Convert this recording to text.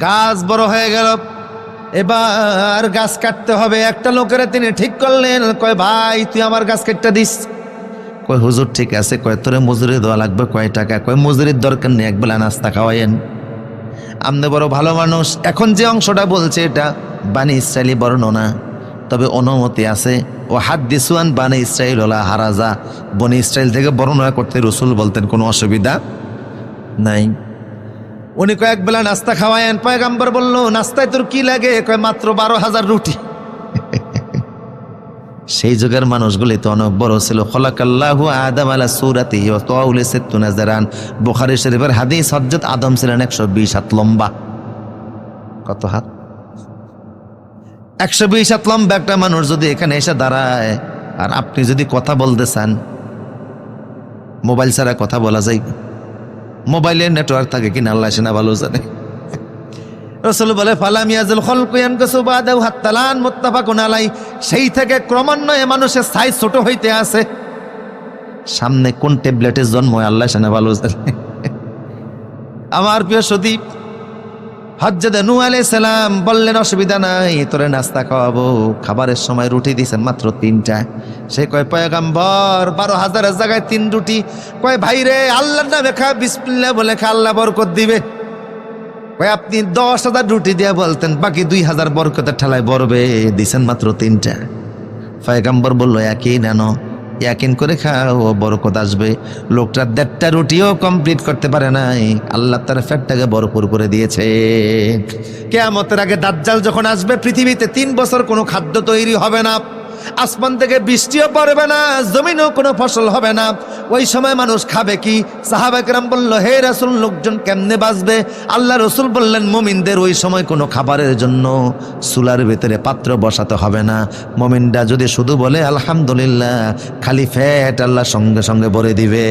গাছ বড় হয়ে গেল। এবার গাছ কাটতে হবে। একটা লোকের তিনি ঠিক করলেন, কয়, ভাই, তুই আমার গাছ কেটে দিস। কয়, হুজুর, ঠিক আছে। কয়, তোরে মজুরি দেওয়া লাগবে কয় টাকা? কয়, মজুরির দরকার নেই একবেলা নাস্তা খাওয়াইয়েন। আমনে বড় ভালো মানুষ। এখন যে অংশটা বলছে এটা বানি ইসরায়েলি বর্ণনা। তবে অনুমতি আছে। ও হাত দিসুয়ান বানি ইসরায়েল ওলা হারাজা। বনি ইসরায়েল থেকে বর্ণনা করতে রসুল বলতেন, কোনো অসুবিধা নাই। উনি কয়েক বেলা নাস্তা খাওয়ায়েন পয়গাম্বর বলল, নাস্তায় তোর কি লাগে? কয়, মাত্র বারো হাজার রুটি। সেই যুগের মানুষগুলি তো অনেক বড় ছিল। খলাকাল্লাহু আদম আলা সুরাতি ও তোয়াউলে সেত্তু নাজারান বুখারী শরীফের হাদিস হযরত আদম ছিলেন একশো বিশ হাত লম্বা। কত হাত? একশো বিশ হাত লম্বা একটা মানুষ যদি এখানে এসে দাঁড়ায়, আর আপনি যদি কথা বলতে চান, মোবাইল ছাড়া কথা বলা যায় মোবাইলের নেটওয়ার্ক থাকে কিনা, আল্লাহ সেনা ভালো জানে। রসুল বলে, ফালাম ইয়াজুল খলকুয়ান কসুবাদাউ হাত্তালান মুত্তাফাকুন আলাই সেই থেকে ক্রমান্বয়ে মানুষের সাইজ ছোট হইতে আছে। সামনে কোন ট্যাবলেটের জন্ম আল্লাহ সেনা ভালো জানে। আমার প্রিয় সদীপ হজ্জদে নু সালাম বললেন, অসুবিধা নাই, তোরে নাস্তা খাওয়াবো। খাবারের সময় রুটি দিছেন মাত্র তিনটা। সে কয়, পয়গাম্বর, বারো হাজারের জায়গায় তিন রুটি। কয়, ভাই রে, আল্লাহর নামে খা, বিসমিল্লাহ বলে খা, আল্লাহ বরকত দিবে। কয়, আপনি দশ হাজার রুটি দিয়ে বলতেন, বাকি দুই হাজার বরকতের ঠেলায় বরবে দিছেন মাত্র তিনটা। পয়গাম্বর বলল, একই নেনো। একিন করে খাও বরকত আসবে। লোকটা দেড়টা রুটিও কমপ্লিট করতে পারে নাই। আল্লাহ তার ফ্যাটটাকে ভরপুর করে দিয়েছে। কেয়ামতের আগে দাজ্জাল যখন আসবে, পৃথিবীতে তিন বছর কোনো খাদ্য তৈরি হবে না। আসমান থেকে বৃষ্টিও পড়বে না, জমিনও কোনো ফসল হবে না। ওই সময় মানুষ খাবে কি? সাহাবাকরাম বলল, হে রাসুল, লোকজন কেমনে বাঁচবে? আল্লাহ রসুল বললেন, মুমিনদের ওই সময় কোনো খাবারের জন্য চুলার ভেতরে পাত্র বসাতে হবে না। মমিনরা যদি শুধু বলে, আলহামদুলিল্লাহ খালি ফ্যাট আল্লাহ সঙ্গে সঙ্গে ভরে দিবে।